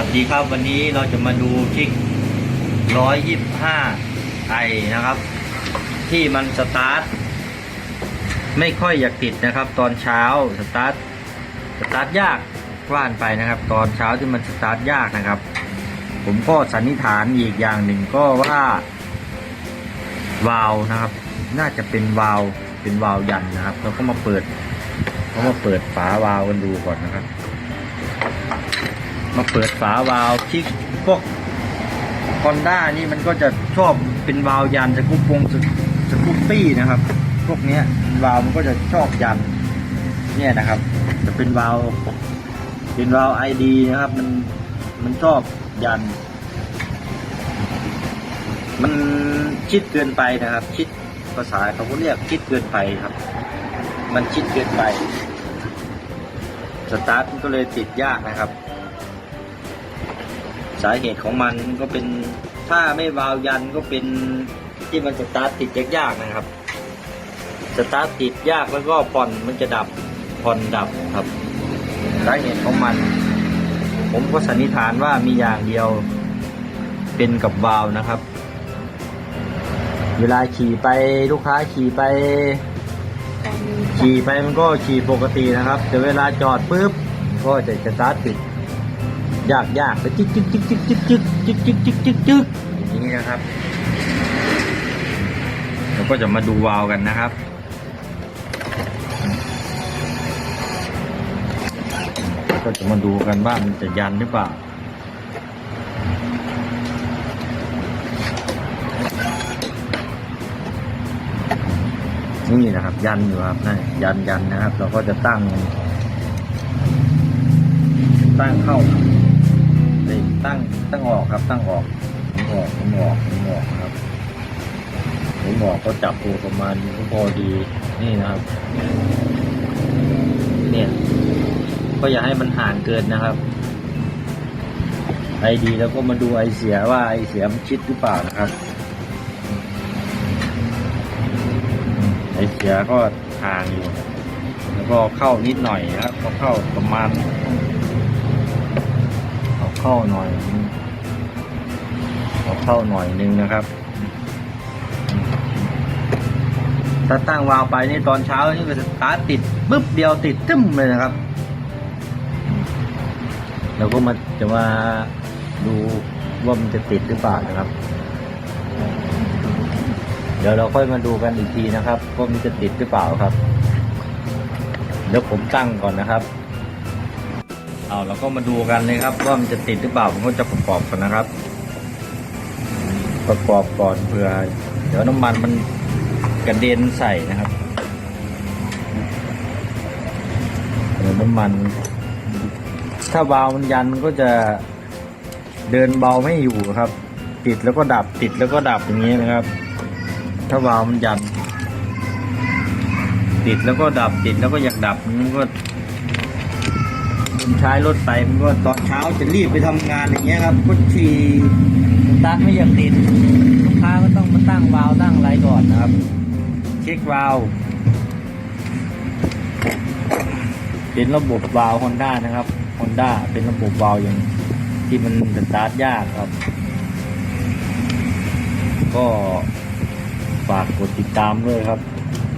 วัสดีครับวันนี้เราจะมาดูคลิก125ไอนะครับ ที่มันสตาร์ทไม่ค่อยอยากติดนะครับ ตอนเช้าสตาร์ทสตาร์ทยากว่านไปนะครับ ตอนเช้าที่มันสตาร์ทยากนะครับ ผมก็สันนิษฐานอีกอย่างหนึ่งก็ว่าวาล์วนะครับ น่าจะเป็นวาล์วเป็นวาล์วยันนะครับเราก็มาเปิดเรามาเปิดฝาวาล์วกันดูก่อนนะครับ มาเปิดฝาวาล์วที่พวกคอนด้านี่มันก็จะชอบเป็นวาล์วยันสกูปปงสสกูปปี้นะครับ พวกนี้วาล์วมันก็จะชอบยันเนี่ยนะครับ จะเป็นวาล์วเป็นวาล์วไอดีนะครับ มันมันชอบยัน มันชิดเกินไปนะครับ ชิดภาษาเขาเรียกชิดเกินไปครับ มันชิดเกินไปสตาร์ทก็เลยติดยากนะครับ สาเหตุของมันก็เป็นถ้าไม่วาล์วยันก็เป็นที่มันสตาร์ทติดยากๆนะครับสตาร์ทติดยากแล้วก็ผ่อนมันจะดับผ่อนดับครับสาเหตุของมัน ผมก็สันนิษฐานว่ามีอย่างเดียวเป็นกับวาล์วนะครับ เวลาขี่ไปลูกค้าขี่ไป ขี่ไปมันก็ขี่ปกตินะครับ แต่เวลาจอดปุ๊บก็จะสตาร์ทติด ยากยากไปจิ๊กจิ๊กจิ๊กจิ๊กจิ๊กจิ๊กจิ๊กจิ๊กจิ๊กจิ๊กจิ๊กอย่างนี้นะครับเราก็จะมาดูวาล์วกันนะครับก็จะมาดูกันว่ามันจะยันหรือเปล่านี่นะครับ ยันอยู่ครับนั่ยันยันนะครับ เราก็จะตั้ง ตั้งเข้า ตั้งตั้งออกครับ ตั้งออกหมุนออกหมุนออกหมุนออกครับหมุนออกก็จับตัวประมาณนี้ก็พอดีนี่นะครับ เนี่ย ก็อย่าให้มันห่างเกินนะครับ ไอดีแล้วก็มาดูไอเสียว่าไอเสียมันชิดหรือเปล่านะครับ ไอเสียก็ห่างอยู่แล้วก็เข้านิดหน่อยนะครับ ก็เข้าประมาณ เข้าหน่อยนึงเอาเข้าหน่อยนึงนะครับ ถ้าตั้งวาล์วไปนี่ตอนเช้านี่ก็สตาร์ทติดปุ๊บเดียวติดตึ้มเลยนะครับ เราก็มาจะมาดูว่ามันจะติดหรือเปล่านะครับ เดี๋ยวเราค่อยมาดูกันอีกทีนะครับว่ามันจะติดหรือเปล่าครับเดี๋ยวผมตั้งก่อนนะครับ เอาเราก็มาดูกันเลยครับ ว่ามันจะติดหรือเปล่าผมก็จะประกอบก่อนนะครับ ประกอบก่อนเพื่อ เดี๋ยวน้ำมันมันกระเด็นใส่นะครับเดี๋ยวน้ำมัน ถ้าวาล์วมันยันมันก็จะเดินเบาไม่อยู่ครับ ติดแล้วก็ดับติดแล้วก็ดับอย่างนี้นะครับ ถ้าวาล์วมันยัน ติดแล้วก็ดับติดแล้วก็อยากดับมันก็ ผมใช้รถไปมันก็ตอนเช้าจะรีบไปทำงานอย่างเงี้ยครับก็ขี่ตาร์ทไม่อยากติดลูกค้าก็ต้องมาตั้งวาล์วตั้งอะไรก่อนนะครับ เช็ควาล์วเป็นระบบวาล์วฮอนด้านะครับฮอนด้าเป็นระบบวาล์วอย่างที่มันสตาร์ทยากครับ ก็ฝากกดติดตามด้วยครับ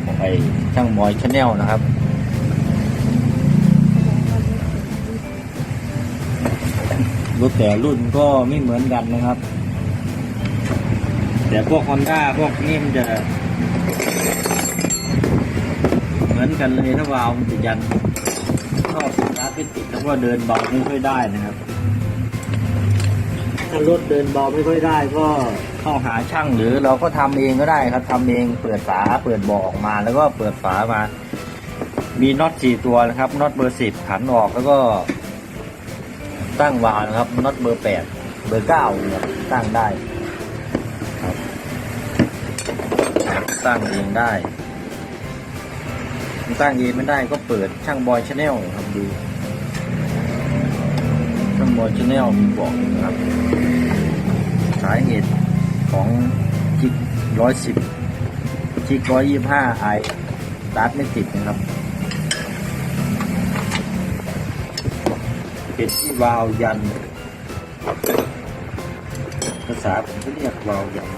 ของไอช่างมอยชาแนลนะครับ แต่รุ่นก็ไม่เหมือนกันนะครับ แต่พวก Honda พวกนี้มันจะ เหมือนกันเลยถ้าวาวมันจะยันชอบสตาร์ทไม่ติดแล้วก็เดินเบาไม่ค่อยได้นะครับ ถ้ารถเดินเบาไม่ค่อยได้ก็เข้าหาช่างหรือเราก็ทำเองก็ได้ครับทำเองเปิดฝาเปิดบาะออกมาแล้วก็เปิดฝามา มีน็อตสี่ตัวนะครับน็อตเบอร์สิบขันออกแล้วก็ ตั้งวาล์วนะครับน็อตเบอร์แปดเบอร์เก้าเนี่ยตั้งได้ครับตั้งเองได้ตั้งเองไม่ได้ก็เปิดช่างบอยชาแนลครับดูช่างบอยชาแนลมีบอกนะครับ สาเหตุของจิกร้อยสิบจิกร้อยยี่ห้าไอสตาร์ทไม่ติดนะครับ ป็นที่วาล์วยัน ภาษาผมก็เรียกวาล์วยัน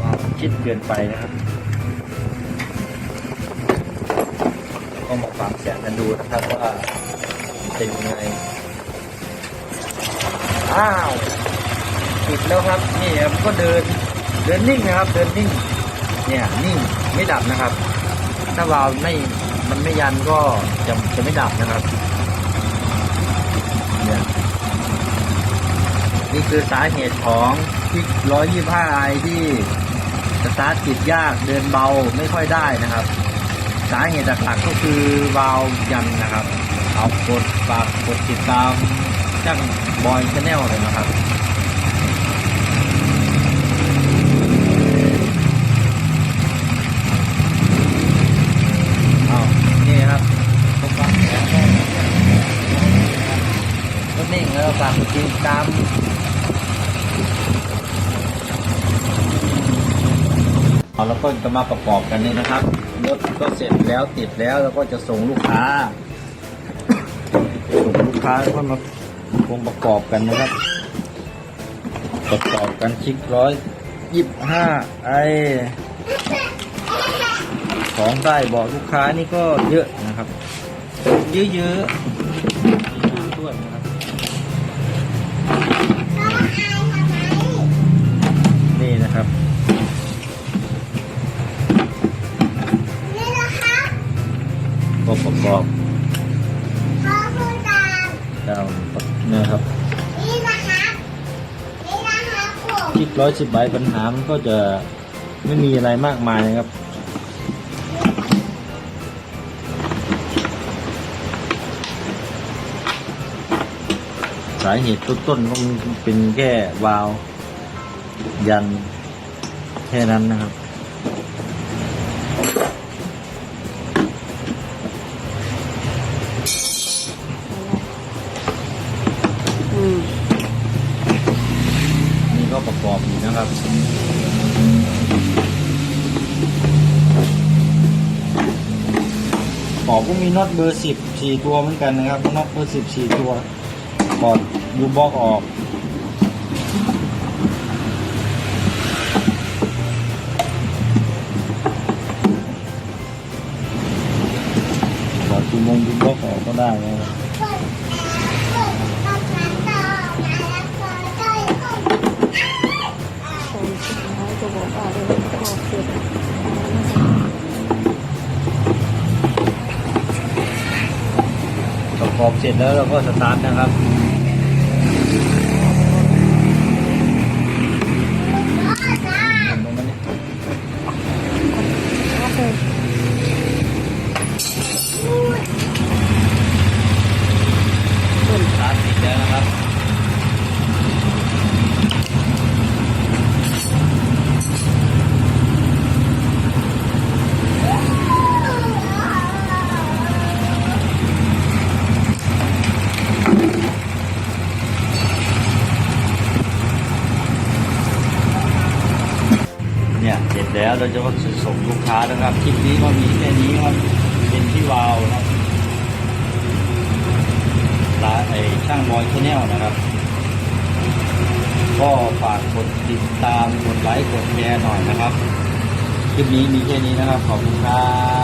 วาล์วคิดเกินไปนะครับก็มาฟังเสียงกันดูนะครับว่าเป็นยังไงอ้าวปิดแล้วครับนี่ครับก็เดินเดินนิ่งนะครับ เดินนิ่ง เนี่ยนิ่งไม่ดับนะครับ ถ้าวาล์วไม่มันไม่ยันก็จะจะไม่ดับนะครับเนี่ยนี่คือสาเหตุของที่125ไอที่สตาร์ทติดยากเดินเบาไม่ค่อยได้นะครับ สาเหตุหลักๆก็คือวาล์วยันนะครับ เอากดฝากกดติดตามช่างบอยชาแนลเลยนะครับ เอานี่ครับตรงกลางแขนก็ก็นิ่งแล้วฝากกดติดตาม เอา แล้วก็จะมาประกอบกันนี่นะครับรถก็เสร็จแล้วติดแล้วแล้วก็จะส่งลูกค้า ส่งลูกค้าแล้วก็มาคงประกอบกันนะครับ ประกอบกันชิกร้อยยี่ห้าไอของได้บอกลูกค้านี่ก็เยอะนะครับ เยอะๆเยอะๆด้วย ก็ประกอบขอพูดตามดาวนะครับนี่นะคะนี่นะคะผมคลิกร้อยสิบใบปัญหามันก็จะไม่มีอะไรมากมายนะครับสาเหตุต้นๆก็มันเป็นแค่วาล์วยันแค่นั้นนะครับ อืม นี่ก็ประกอบอยู่นะ ครับปอกก็มีน็อตเบอร์สิบสี่ตัวเหมือนกันนะครับน็อตเบอร์สิบสี่ตัวปอดยูบล็อกออกปอดยูมงยูบล็อกออกก็ได้นะครับ อกอบเสร็จแล้วเราก็สตาร์ทนะครับานะครับคลิปนี้ก็มีแค่นี้ครับเป็นที่วาวครับร้านไอช่างบอยชาแนลนะครับ ก็ฝากกดติดตามกดไลค์กดแชร์หน่อยนะครับคลิปนี้มีแค่นี้นะครับขอบคุณครับ